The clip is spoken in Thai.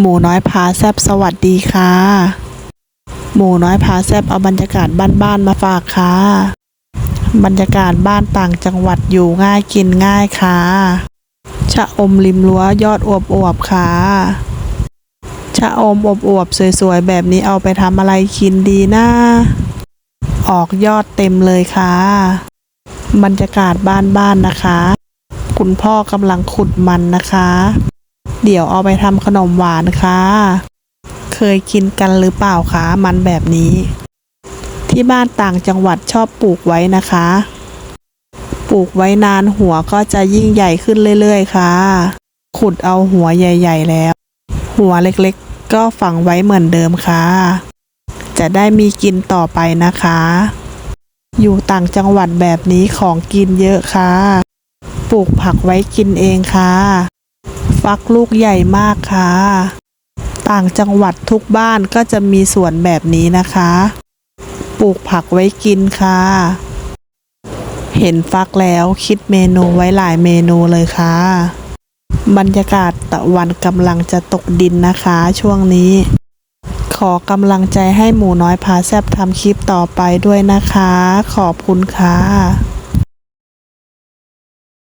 หมูน้อยพาแซบสวัสดีค่ะ หมูน้อยพาแซบเอาบรรยากาศบ้านๆมาฝากค่ะ บรรยากาศบ้านต่างจังหวัดอยู่ง่ายกินง่ายค่ะ ชะอมริมรั้วยอดอวบอวบค่ะ ชะอมอบอวบสวยๆ แบบนี้เอาไปทำอะไรกินดีนะออกยอดเต็มเลยค่ะ บรรยากาศบ้านๆนะคะ คุณพ่อกำลังขุดมันนะคะ เดี๋ยวเอาไปทำขนมหวานค่ะ เคยกินกันหรือเปล่าคะมันแบบนี้ ที่บ้านต่างจังหวัดชอบปลูกไว้นะคะ ปลูกไว้นานหัวก็จะยิ่งใหญ่ขึ้นเรื่อยๆ ค่ะ ขุดเอาหัวใหญ่ ๆ แล้ว หัวเล็กๆ ก็ฝังไว้เหมือนเดิมค่ะ จะได้มีกินต่อไปนะคะ อยู่ต่างจังหวัดแบบนี้ของกินเยอะค่ะ ปลูกผักไว้กินเองค่ะ ฟักลูกใหญ่มากค่ะ ต่างจังหวัดทุกบ้านก็จะมีสวนแบบนี้นะคะ ปลูกผักไว้กินค่ะ เห็นฟักแล้วคิดเมนูไว้หลายเมนูเลยค่ะ บรรยากาศตะวันกำลังจะตกดินนะคะช่วงนี้ ขอกำลังใจให้หมูน้อยพาแซบทำคลิปต่อไปด้วยนะคะ ขอบคุณค่ะ